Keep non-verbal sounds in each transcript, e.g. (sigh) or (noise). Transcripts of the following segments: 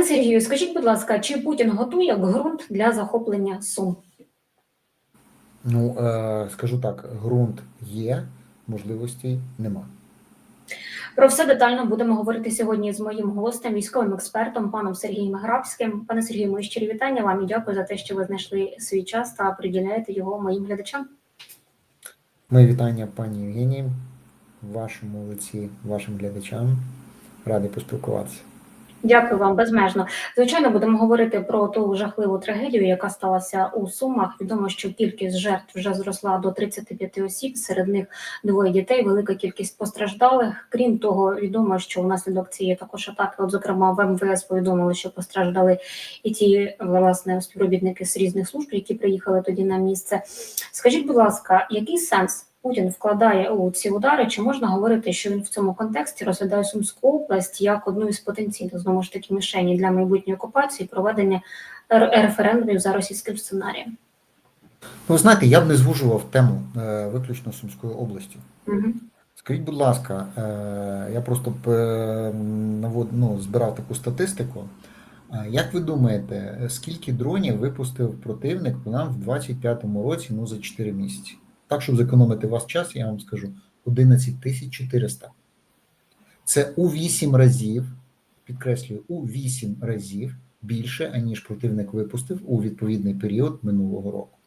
Пане Сергію, скажіть, будь ласка, чи Путін готує ґрунт для захоплення Сум? Ну, е, скажу так, ґрунт є, можливостей нема. Про все детально будемо говорити сьогодні з моїм гостем, військовим експертом, паном Сергієм Грабським. Пане Сергію, мої щирі вітання вам і дякую за те, що ви знайшли свій час та приділяєте його моїм глядачам. Мої вітання пані Євгенії, вашому лиці, вашим глядачам. Радий поспілкуватися. Дякую вам безмежно. Звичайно, будемо говорити про ту жахливу трагедію, яка сталася у Сумах. Відомо, що кількість жертв вже зросла до 35 осіб, серед них двоє дітей, велика кількість постраждалих. Крім того, відомо, що внаслідок цієї також атаки, от зокрема в МВС повідомили, що постраждали і ті власне співробітники з різних служб, які приїхали тоді на місце. Скажіть, будь ласка, який сенс? Путін вкладає у ці удари, чи можна говорити, що він в цьому контексті розглядає Сумську область як одну із потенційних знову ж таки мішені для майбутньої окупації проведення референдумів за російським сценарієм? Ну, знаєте, я б не звужував тему е, виключно Сумською областю. Угу. Скажіть, будь ласка, е, я просто б, е, навод, ну, збирав таку статистику. Е, Як ви думаєте, скільки дронів випустив противник нам в 25-му році ну, за 4 місяці? Так, щоб зекономити вас час, я вам скажу 11 тисяч 400. Це у 8 разів, підкреслюю, у 8 разів більше, аніж противник випустив у відповідний період минулого року.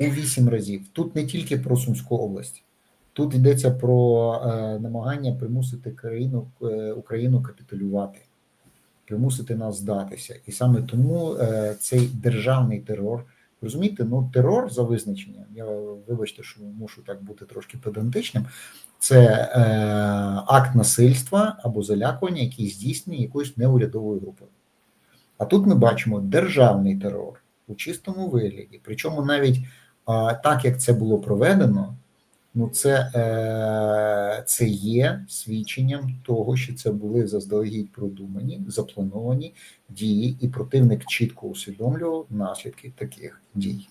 У 8 разів. Тут не тільки про Сумську область. Тут йдеться про е, намагання примусити країну, е, Україну капітулювати, примусити нас здатися. І саме тому е, цей державний терор, розумієте, ну терор за визначенням, я вибачте, що мушу так бути трошки педантичним, це е, акт насильства або залякування, який здійснює якоюсь неурядовою групою. А тут ми бачимо державний терор у чистому вигляді. Причому навіть е, так як це було проведено, ну це, е, це є свідченням того, що це були заздалегідь продумані, заплановані дії, і противник чітко усвідомлював наслідки таких дій.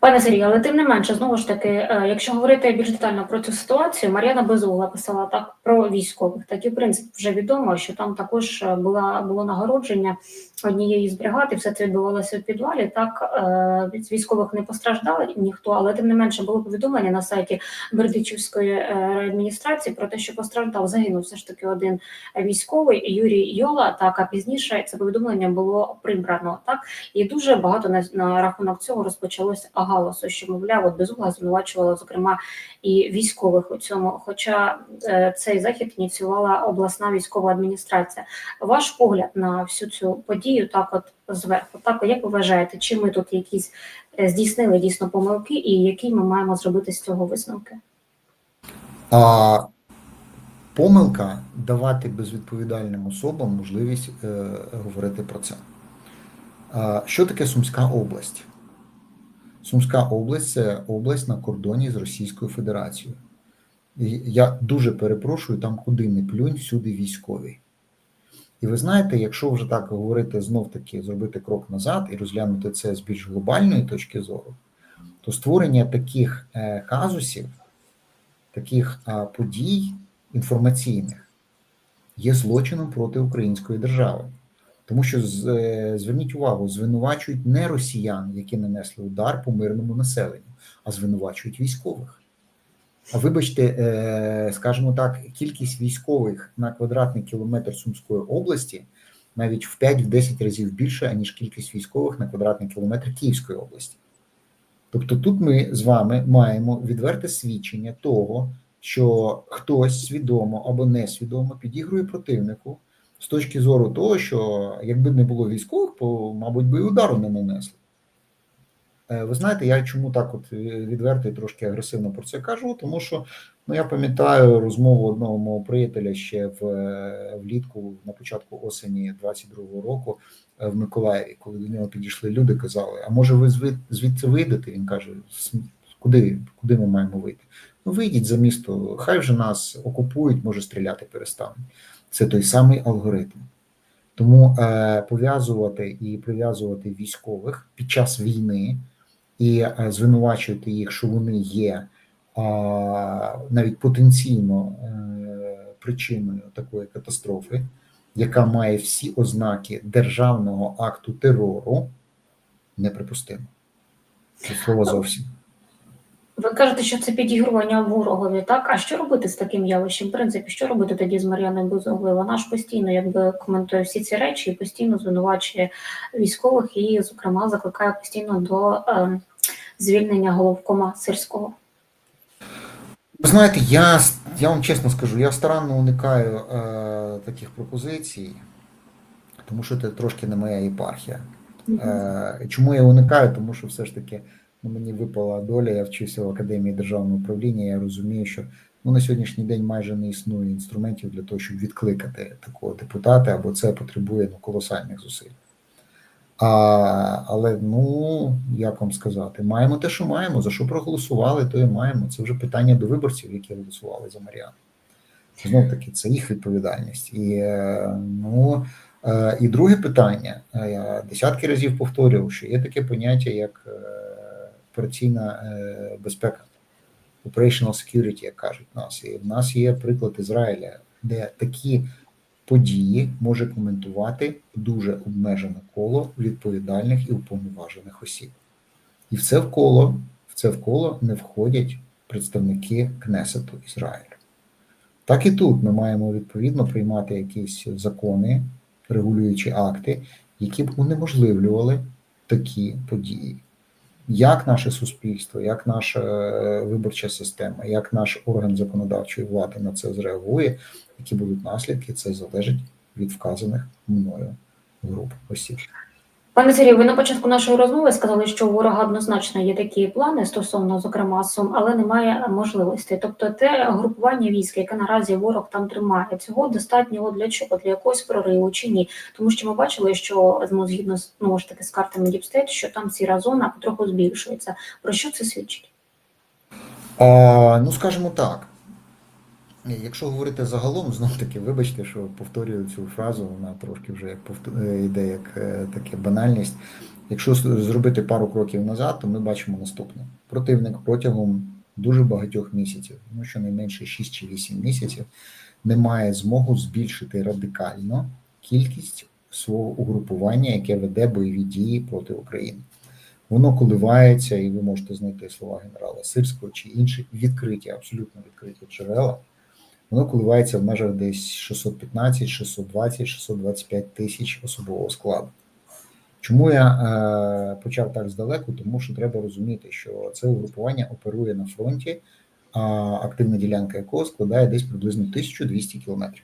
Пане Сергію, але тим не менше, знову ж таки, е, якщо говорити більш детально про цю ситуацію, Мар'яна Безугла писала так про військових. Так і в принципі вже відомо, що там також е, була було нагородження однієї з бригад, і все це відбувалося в підвалі. Так е, військових не постраждали ніхто, але тим не менше було повідомлення на сайті Бердичівської е, адміністрації про те, що постраждав, загинув все ж таки один військовий Юрій Йола. Так а пізніше це повідомлення було прибрано. Так і дуже багато на, на рахунок цього розпочалося галасу, що мовляв, от безугла звинувачувала зокрема і військових у цьому. Хоча е, цей захід ініціювала обласна військова адміністрація. Ваш погляд на всю цю подію, так от зверху, так як ви вважаєте, чи ми тут якісь е, здійснили дійсно помилки, і які ми маємо зробити з цього висновки? А помилка давати безвідповідальним особам можливість е, говорити про це. А, що таке Сумська область? Сумська область це область на кордоні з Російською Федерацією. І я дуже перепрошую, там куди не плюнь, всюди військові. І ви знаєте, якщо вже так говорити, знов таки зробити крок назад і розглянути це з більш глобальної точки зору, то створення таких е, казусів, таких е, подій інформаційних є злочином проти української держави. Тому що е, зверніть увагу, звинувачують не росіян, які нанесли удар по мирному населенню, а звинувачують військових. Вибачте, е, скажімо так, кількість військових на квадратний кілометр Сумської області навіть в 5-10 разів більше, аніж кількість військових на квадратний кілометр Київської області. Тобто тут ми з вами маємо відверте свідчення того, що хтось свідомо або несвідомо підігрує противнику з точки зору того, що якби не було військових, то, мабуть, би і удару не нанесли. Е, Ви знаєте, я чому так от е, відверто і трошки агресивно про це кажу, тому що ну, я пам'ятаю розмову одного мого приятеля ще в, е, влітку, на початку осені 22-го року в Миколаєві, коли до нього підійшли люди, казали: А може, ви звідси вийдете? Він каже: куди, куди ми маємо вийти? Ну, вийдіть за місто, хай вже нас окупують, може стріляти перестануть. Це той самий алгоритм. Тому е, пов'язувати і прив'язувати військових під час війни і е, звинувачувати їх, що вони є навіть потенційно е, причиною такої катастрофи, яка має всі ознаки державного акту терору, неприпустимо. Це слово зовсім. Ви кажете, що це підігрування ворогові, так? А що робити з таким явищем? В принципі, що робити тоді з Мар'яною Безуглою? Вона ж постійно якби коментує всі ці речі і постійно звинувачує військових і, зокрема, закликає постійно до е, звільнення головкома сирського. Ви знаєте, я, я вам чесно скажу, я старанно уникаю е, таких пропозицій, тому що це трошки не моя єпархія. Е, чому я уникаю? Тому що все ж таки мені випала доля, я вчився в Академії державного управління, я розумію, що ну, на сьогоднішній день майже не існує інструментів для того, щоб відкликати такого депутата, або це потребує ну, колосальних зусиль. А, але ну як вам сказати, маємо те, що маємо. За що проголосували, то і маємо. Це вже питання до виборців, які голосували за Маріану. Знов таки, це їх відповідальність. І е, ну е, і друге питання. Е, Я десятки разів повторював, що є таке поняття, як операційна е, безпека, operational security, як кажуть нас. І в нас є приклад Ізраїля, де такі події може коментувати дуже обмежене коло відповідальних і уповноважених осіб. І в це в коло, в це в коло не входять представники Кнесету Ізраїлю. Так і тут ми маємо відповідно приймати якісь закони, регулюючі акти, які б унеможливлювали такі події. Як наше суспільство, як наша е, виборча система, як наш орган законодавчої влади на це зреагує, які будуть наслідки, це залежить від вказаних мною груп осіб. Пане Сергію, ви на початку нашої розмови сказали, що у ворога однозначно є такі плани стосовно, зокрема, сум, але немає можливостей. Тобто, те групування військ, яке наразі ворог там тримає, цього достатньо для чого? Для якогось прориву чи ні? Тому що ми бачили, що ну, згідно з ну, ж таки з картами Діпстейт, що там сіра зона потроху збільшується. Про що це свідчить? А, ну, скажімо так. Якщо говорити загалом, знов таки, вибачте, що повторюю цю фразу, вона трошки вже як е, йде як е, таке банальність. Якщо зробити пару кроків назад, то ми бачимо наступне: противник протягом дуже багатьох місяців, ну щонайменше 6 чи 8 місяців, не має змогу збільшити радикально кількість свого угрупування, яке веде бойові дії проти України. Воно коливається, і ви можете знайти слова генерала Сирського чи інші відкриті, абсолютно відкриті джерела. Воно коливається в межах десь 615, 620, 625 тисяч особового складу. Чому я е, почав так здалеку? Тому що треба розуміти, що це угрупування оперує на фронті, а активна ділянка якого складає десь приблизно 1200 кілометрів.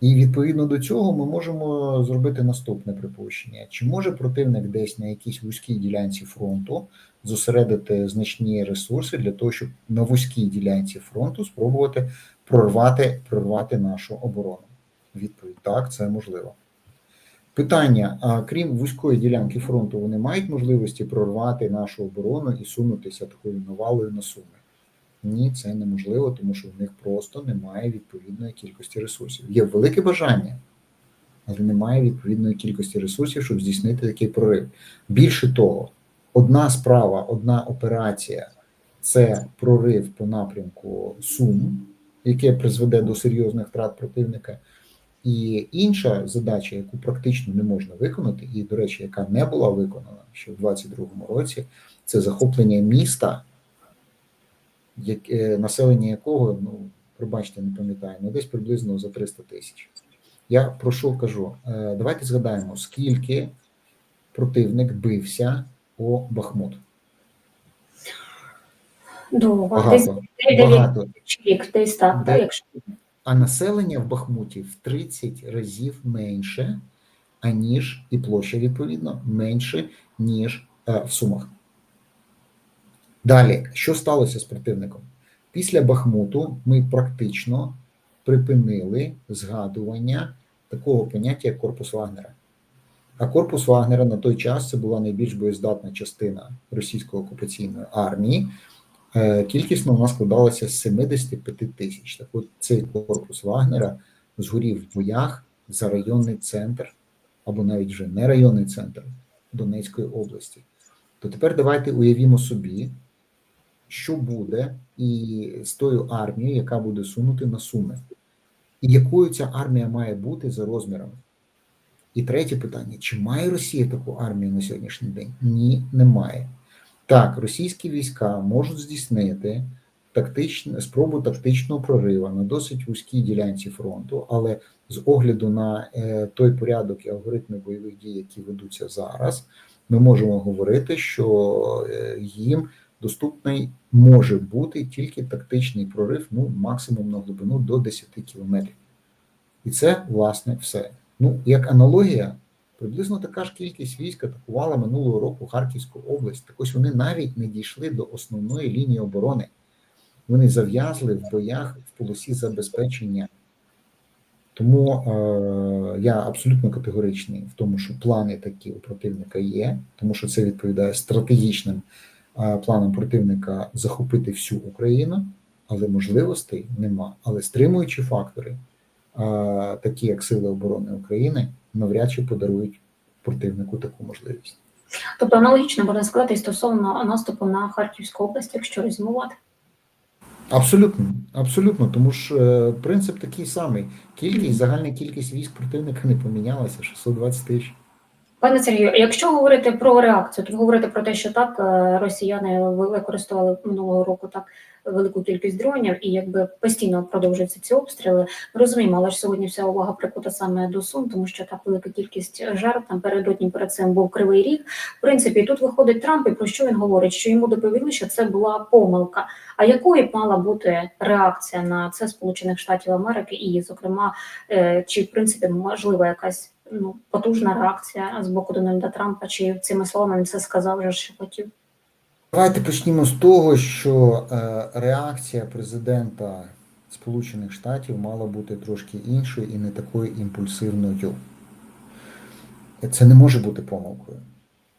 І відповідно до цього ми можемо зробити наступне припущення: чи може противник десь на якійсь вузькій ділянці фронту зосередити значні ресурси для того, щоб на вузькій ділянці фронту спробувати прорвати, прорвати нашу оборону? Відповідь так, це можливо. Питання: а крім вузької ділянки фронту, вони мають можливості прорвати нашу оборону і сунутися такою навалою на суми? Ні, це неможливо, тому що в них просто немає відповідної кількості ресурсів. Є велике бажання, але немає відповідної кількості ресурсів, щоб здійснити такий прорив. Більше того, одна справа, одна операція це прорив по напрямку Сум, яке призведе до серйозних втрат противника. І інша задача, яку практично не можна виконати, і, до речі, яка не була виконана ще в 2022 році, це захоплення міста, яке, населення якого, ну, пробачте, не пам'ятаю, ну десь приблизно за 300 тисяч. Я про що кажу? Е, Давайте згадаємо, скільки противник бився о Бахмут. Довго. Десь Багато. 9 Багато. рік, десь так, Де- так, якщо А населення в Бахмуті в 30 разів менше, аніж і площа, відповідно, менше, ніж е, в Сумах. Далі, що сталося з противником? Після Бахмуту ми практично припинили згадування такого поняття, як корпус Вагнера. А корпус Вагнера на той час це була найбільш боєздатна частина російської окупаційної армії. Е, Кількісно вона складалася з 75 тисяч. Так от цей корпус Вагнера згорів в боях за районний центр, або навіть вже не районний центр Донецької області. То тепер давайте уявімо собі, що буде і з тою армією, яка буде сунути на Суми. І якою ця армія має бути за розмірами? І третє питання: чи має Росія таку армію на сьогоднішній день? Ні, немає. Так, російські війська можуть здійснити тактичну спробу тактичного прориву на досить вузькій ділянці фронту, але з огляду на е, той порядок і алгоритми бойових дій, які ведуться зараз, ми можемо говорити, що е, їм доступний може бути тільки тактичний прорив, ну максимум на глибину до 10 кілометрів. І це власне все. Ну, як аналогія, приблизно така ж кількість військ атакувала минулого року Харківську область. Так ось вони навіть не дійшли до основної лінії оборони. Вони зав'язли в боях в полосі забезпечення. Тому е, я абсолютно категоричний в тому, що плани такі у противника є, тому що це відповідає стратегічним е, планам противника захопити всю Україну, але можливостей нема. Але стримуючі фактори, такі як Сили оборони України, навряд чи подарують противнику таку можливість. Тобто аналогічно можна сказати і стосовно наступу на Харківську область, якщо резюмувати. Абсолютно, абсолютно, тому ж е, принцип такий самий. Кількість, загальна кількість військ противника не помінялася 620 тисяч. Пане Сергію, якщо говорити про реакцію, то говорити про те, що так е, росіяни використовували минулого року так велику кількість дронів, і якби постійно продовжуються ці обстріли. Розуміємо, але ж сьогодні вся увага прикута саме до Сум, тому що так велика кількість жертв там передотні перед цим був кривий ріг. В принципі, тут виходить Трамп, і про що він говорить? Що йому доповіли, що це була помилка. А якою мала бути реакція на це Сполучених Штатів Америки, і, зокрема, е, чи в принципі можлива якась ну потужна реакція з боку Дональда Трампа, чи цими словами він це сказав вже що хотів? Давайте почнімо з того, що е, реакція президента Сполучених Штатів мала бути трошки іншою і не такою імпульсивною. Це не може бути помилкою.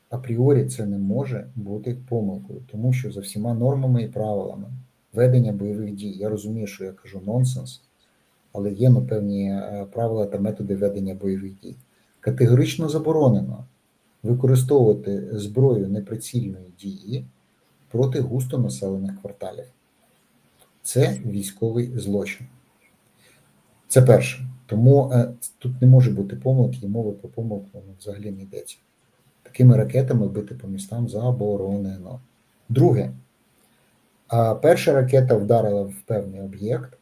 Апріорі це не може бути помилкою, тому що за всіма нормами і правилами ведення бойових дій, я розумію, що я кажу нонсенс, але є ну, певні е, правила та методи ведення бойових дій. Категорично заборонено використовувати зброю неприцільної дії проти густонаселених кварталів. Це військовий злочин. Це перше. Тому е, тут не може бути помилки, і мови про помилку ну, взагалі не йдеться. Такими ракетами бити по містам заборонено. Друге, перша ракета вдарила в певний об'єкт.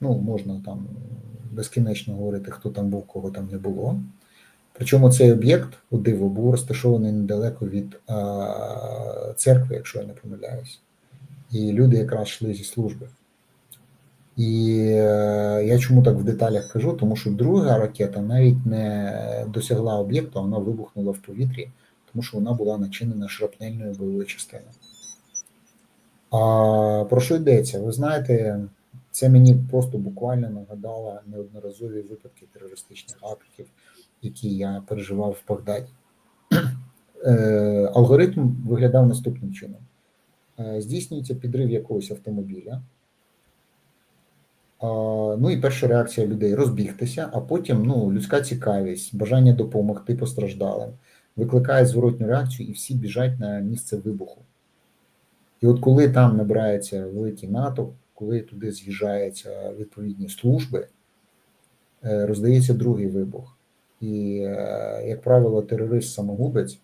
Ну, можна там безкінечно говорити, хто там був, кого там не було. Причому цей об'єкт, у диво, був розташований недалеко від церкви, якщо я не помиляюсь. І люди якраз йшли зі служби. І е, я чому так в деталях кажу? Тому що друга ракета навіть не досягла об'єкту, вона вибухнула в повітрі, тому що вона була начинена шрапнельною бойовою частиною. Про що йдеться? Ви знаєте, це мені просто буквально нагадало неодноразові випадки терористичних актів, які я переживав в Багдаді. (clears throat) Е, Алгоритм виглядав наступним чином: Е, здійснюється підрив якогось автомобіля. Ну і перша реакція людей розбігтися, а потім ну, людська цікавість, бажання допомогти постраждалим, викликає зворотню реакцію, і всі біжать на місце вибуху. І от коли там набирається великий натовп, коли туди з'їжджаються відповідні служби, е, роздається другий вибух. І, е, як правило, терорист-самогубець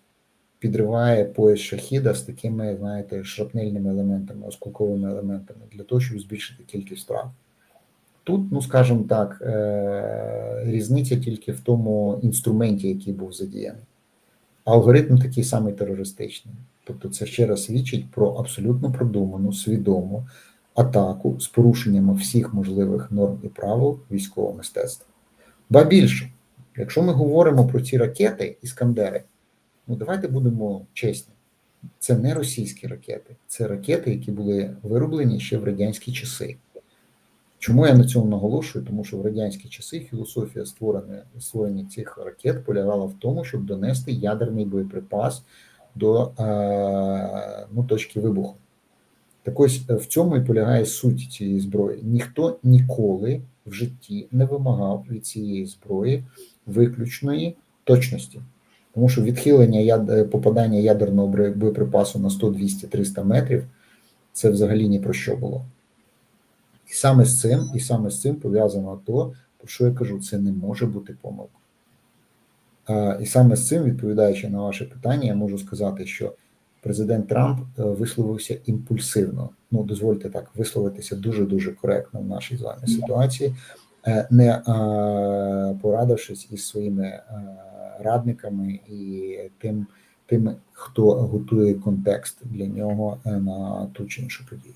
підриває пояс шахіда з такими, знаєте, шрапнельними елементами, осколковими елементами для того, щоб збільшити кількість втрат. Тут, ну скажімо так, е, різниця тільки в тому інструменті, який був задіяний. Алгоритм такий самий терористичний. Тобто, це ще раз свідчить про абсолютно продуману, свідому атаку з порушеннями всіх можливих норм і правил військового мистецтва. Ба більше, якщо ми говоримо про ці ракети іскандери, ну давайте будемо чесні. Це не російські ракети, це ракети, які були вироблені ще в радянські часи. Чому я на цьому наголошую? Тому що в радянські часи філософія створення, створення цих ракет полягала в тому, щоб донести ядерний боєприпас до е, ну, точки вибуху. Так ось в цьому і полягає суть цієї зброї. Ніхто ніколи в житті не вимагав від цієї зброї виключної точності. Тому що відхилення яд... попадання ядерного боєприпасу на 100, 200, 300 метрів це взагалі ні про що було. І саме з цим, і саме з цим пов'язано то, про що я кажу, це не може бути помилкою. Е, І саме з цим, відповідаючи на ваше питання, я можу сказати, що президент Трамп е, висловився імпульсивно. Ну, дозвольте так висловитися дуже дуже коректно в нашій з вами ситуації, е, не е, порадившись із своїми радниками і тим, тим, хто готує контекст для нього на ту чи іншу подію.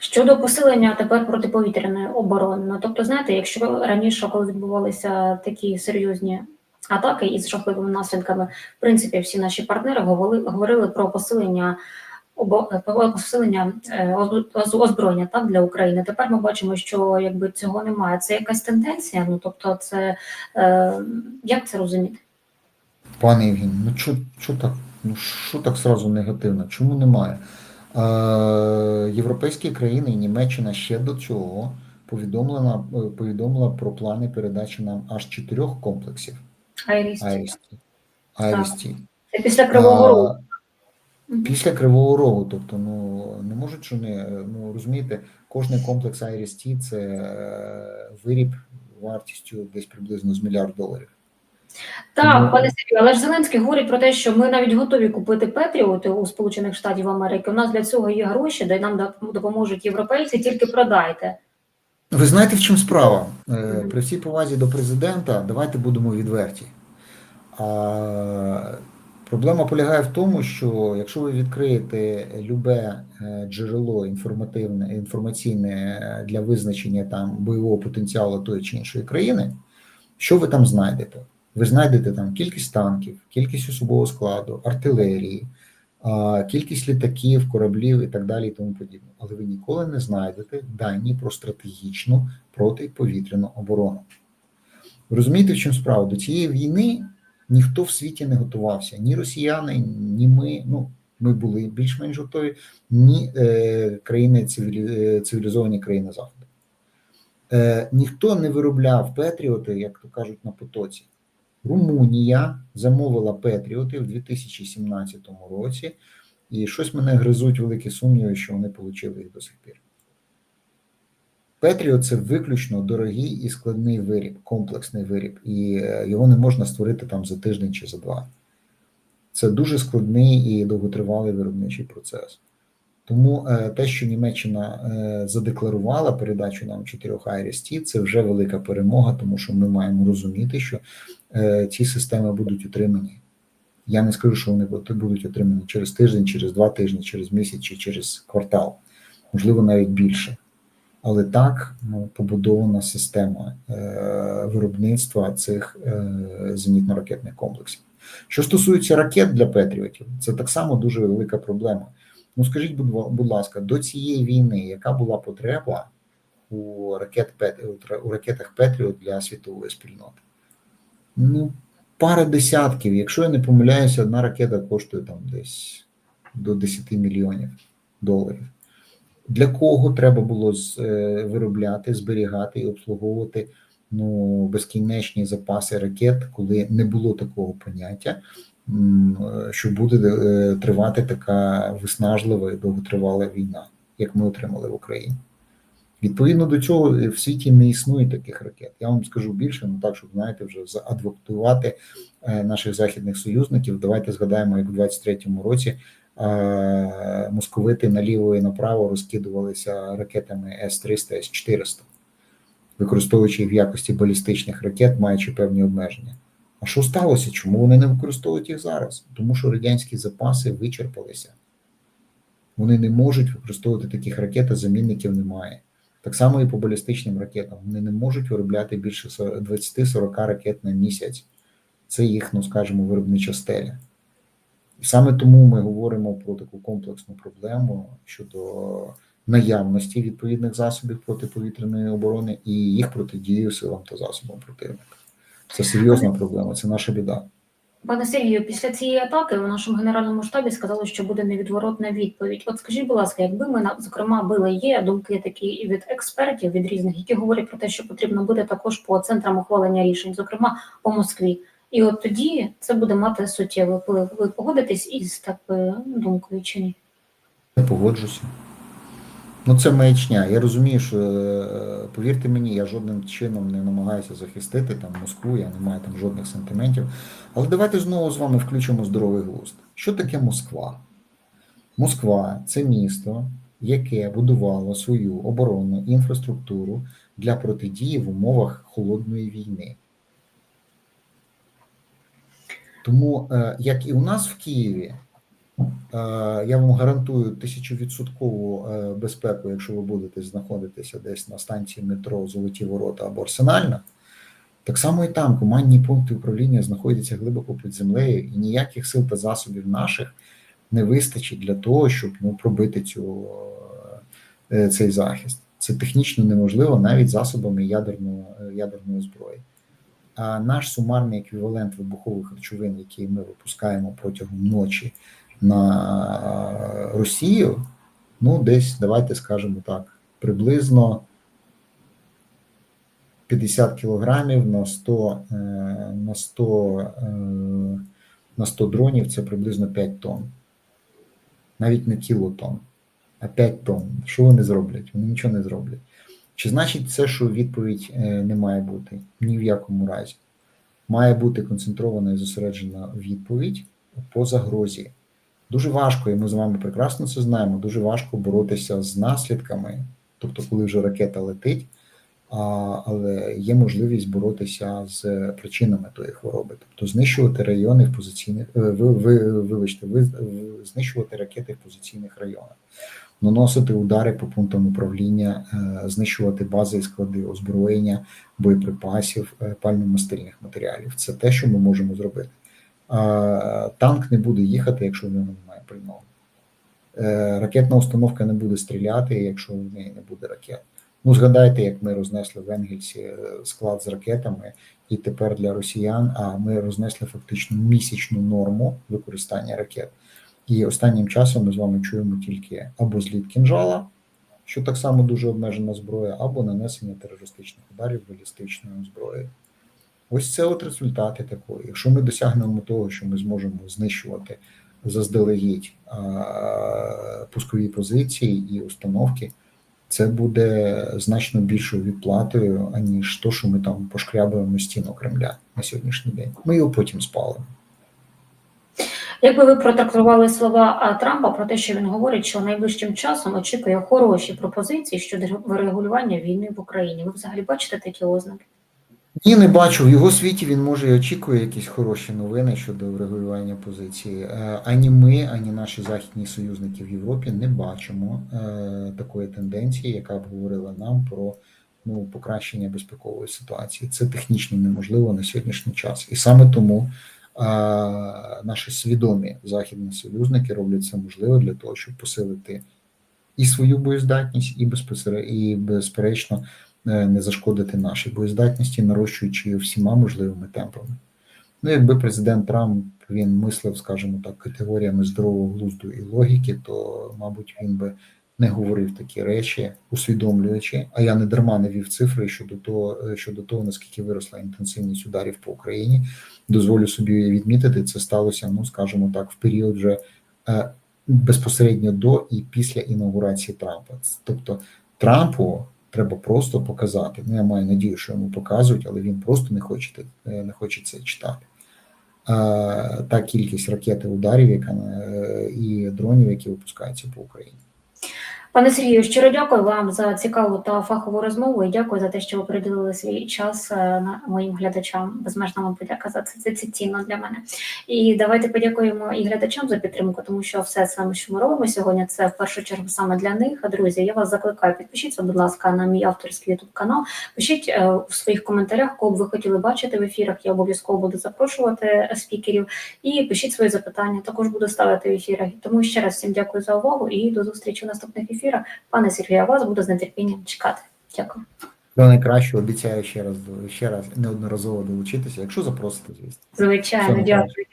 Щодо посилення тепер протиповітряної оборони, ну, тобто, знаєте, якщо раніше, коли відбувалися такі серйозні атаки із жахливими наслідками, в принципі, всі наші партнери говорили, про посилення посилення е, оз- оз- озброєння так для України. Тепер ми бачимо, що якби цього немає. Це якась тенденція. Ну тобто, це е, як це розуміти? Пане Євгеній, ну що, що так? Ну що так сразу негативно? Чому немає? Е, європейські країни і Німеччина ще до цього повідомлена, е, повідомила про плани передачі нам аж чотирьох комплексів Айрісті. Це після кривого рогу. Після Кривого Рогу, тобто, ну не можуть що не ну розумієте, кожний комплекс IRST – це е, виріб вартістю десь приблизно з мільярд доларів. Так, Тому- пане Сергію, але ж Зеленський говорить про те, що ми навіть готові купити Петріоти у Сполучених Штатів Америки. У нас для цього є гроші, де нам допоможуть європейці, тільки продайте. Ви знаєте, в чому справа? Е, При всій повазі до президента, давайте будемо відверті. А, проблема полягає в тому, що якщо ви відкриєте любе е, джерело інформативне, інформаційне для визначення там бойового потенціалу тої чи іншої країни, що ви там знайдете? Ви знайдете там кількість танків, кількість особового складу, артилерії, кількість літаків, кораблів і так далі, і тому подібне. Але ви ніколи не знайдете дані про стратегічну протиповітряну оборону. Розумієте, в чому справа? До цієї війни ніхто в світі не готувався. Ні росіяни, ні ми. Ну, ми були більш-менш готові, ні е, країни цивілі, е, цивілізовані країни Заходу. Е, ніхто не виробляв Петріоти, як то кажуть, на потоці. Румунія замовила Петріоти в 2017 році, і щось мене гризуть великі сумніви, що вони отримали їх до сих пір. Петріот це виключно дорогий і складний виріб, комплексний виріб, і е, його не можна створити там за тиждень чи за два. Це дуже складний і довготривалий виробничий процес. Тому е, те, що Німеччина е, задекларувала передачу нам чотирьох IRST, це вже велика перемога, тому що ми маємо розуміти, що ці системи будуть отримані. Я не скажу, що вони будуть- отримані через тиждень, через два тижні, через місяць чи через квартал, можливо, навіть більше. Але так ну, побудована система е, виробництва цих е, зенітно-ракетних комплексів. Що стосується ракет для Петріотів, це так само дуже велика проблема. Ну скажіть, будь, ласка, до цієї війни, яка була потреба у, ракет, у ракетах Петріот для світової спільноти? Ну, пара десятків. Якщо я не помиляюся, одна ракета коштує там десь до 10 мільйонів доларів. Для кого треба було е, виробляти, зберігати і обслуговувати ну, безкінечні запаси ракет, коли не було такого поняття, що буде е, тривати така виснажлива і довготривала війна, як ми отримали в Україні. Відповідно до цього е, в світі не існує таких ракет. Я вам скажу більше, ну так, щоб знаєте, вже заадвокатувати е, наших західних союзників. Давайте згадаємо, як у 23-му році е, московити наліво і направо розкидувалися ракетами С-300, С-400, використовуючи їх в якості балістичних ракет, маючи певні обмеження. А що сталося? Чому вони не використовують їх зараз? Тому що радянські запаси вичерпалися. Вони не можуть використовувати таких ракет, а замінників немає. Так само і по балістичним ракетам. Вони не можуть виробляти більше 20-40 ракет на місяць. Це їх, ну скажімо, виробнича стеля. І саме тому ми говоримо про таку комплексну проблему щодо наявності відповідних засобів протиповітряної оборони і їх протидію силам та засобам противника. Це серйозна проблема, це наша біда. Пане Сергію, після цієї атаки у нашому генеральному штабі сказали, що буде невідворотна відповідь. От скажіть, будь ласка, якби ми зокрема били є думки такі і від експертів, від різних, які говорять про те, що потрібно буде також по центрам ухвалення рішень, зокрема по Москві. І от тоді це буде мати суттєвий вплив. Ви погодитесь із такою думкою чи ні? Я погоджуся. Ну, це маячня. Я розумію, що е, повірте мені, я жодним чином не намагаюся захистити там Москву, я не маю там жодних сантиментів. Але давайте знову з вами включимо здоровий глузд. Що таке Москва? Москва це місто, яке будувало свою оборонну інфраструктуру для протидії в умовах холодної війни. Тому, е, як і у нас в Києві, я вам гарантую тисячовідсоткову е, безпеку, якщо ви будете знаходитися десь на станції метро Золоті Ворота або Арсенальна. Так само і там командні пункти управління знаходяться глибоко під землею, і ніяких сил та засобів наших не вистачить для того, щоб ну, пробити цю, е, цей захист. Це технічно неможливо навіть засобами ядерного, е, ядерної зброї. А наш сумарний еквівалент вибухових речовин, який ми випускаємо протягом ночі на Росію, ну, десь, давайте скажемо так, приблизно 50 кілограмів на 100, е, на 100, е, на 100 дронів це приблизно 5 тонн. Навіть не кілотон, а 5 тонн. Що вони зроблять? Вони нічого не зроблять. Чи значить це, що відповідь е, не має бути? Ні в якому разі. Має бути концентрована і зосереджена відповідь по загрозі. Дуже важко, і ми з вами прекрасно це знаємо. Дуже важко боротися з наслідками, тобто, коли вже ракета летить, а, але є можливість боротися з причинами тої хвороби, тобто знищувати райони в позиційних е, ви, ви, вибачте, ви, ви- знищувати ракети в позиційних районах, наносити удари по пунктам управління, е, знищувати бази і склади озброєння, боєприпасів, е, пальномастильних матеріалів. Це те, що ми можемо зробити. Танк не буде їхати, якщо в нього немає пального. Е, Ракетна установка не буде стріляти, якщо в неї не буде ракет. Ну, згадайте, як ми рознесли в Енгельсі е, склад з ракетами, і тепер для росіян, а ми рознесли фактично місячну норму використання ракет. І останнім часом ми з вами чуємо тільки або зліт кінжала, що так само дуже обмежена зброя, або нанесення терористичних ударів балістичною зброєю. Ось це от результати такої. Якщо ми досягнемо того, що ми зможемо знищувати заздалегідь пускові позиції і установки, це буде значно більшою відплатою, аніж то, що ми там пошкрябуємо стіну Кремля на сьогоднішній день. Ми його потім спалимо. Як би ви протрактували слова Трампа про те, що він говорить, що найближчим часом очікує хороші пропозиції щодо врегулювання війни в Україні? Ви взагалі бачите такі ознаки? Ні, не бачу. В його світі він може і очікує якісь хороші новини щодо врегулювання позиції. Е, Ані ми, ані наші західні союзники в Європі не бачимо е, такої тенденції, яка б говорила нам про ну, покращення безпекової ситуації. Це технічно неможливо на сьогоднішній час. І саме тому е, наші свідомі західні союзники роблять це можливе для того, щоб посилити і свою боєздатність, і безпосередньо, і безперечно не зашкодити нашій боєздатності, нарощуючи її всіма можливими темпами. Ну, якби президент Трамп він мислив, скажімо так, категоріями здорового глузду і логіки, то, мабуть, він би не говорив такі речі, усвідомлюючи. А я не дарма не вів цифри щодо того, е, щодо того, наскільки виросла інтенсивність ударів по Україні. Дозволю собі відмітити, це сталося, ну скажімо так, в період вже е, безпосередньо до і після інаугурації Трампа. Тобто Трампу треба просто показати. Ну, я маю надію, що йому показують, але він просто не хоче, е, не хоче це читати. Та кількість ракет і ударів, яка е, і дронів, які випускаються по Україні. Пане Сергію, щиро дякую вам за цікаву та фахову розмову і дякую за те, що ви приділили свій час е, моїм глядачам. Безмежна вам подяка за це. Це, цінно для мене. І давайте подякуємо і глядачам за підтримку, тому що все саме, що ми робимо сьогодні, це в першу чергу саме для них. А друзі, я вас закликаю, підпишіться, будь ласка, на мій авторський ютуб канал. Пишіть е, у своїх коментарях, кого б ви хотіли бачити в ефірах. Я обов'язково буду запрошувати е, спікерів. І пишіть свої запитання. Також буду ставити в ефірах. Тому ще раз всім дякую за увагу і до зустрічі у наступних ефірах. Пане Сергію, я вас буду з нетерпінням чекати. Дякую. До найкращого обіцяю ще раз ще раз неодноразово долучитися, якщо запросите, звісно. Звичайно, дякую.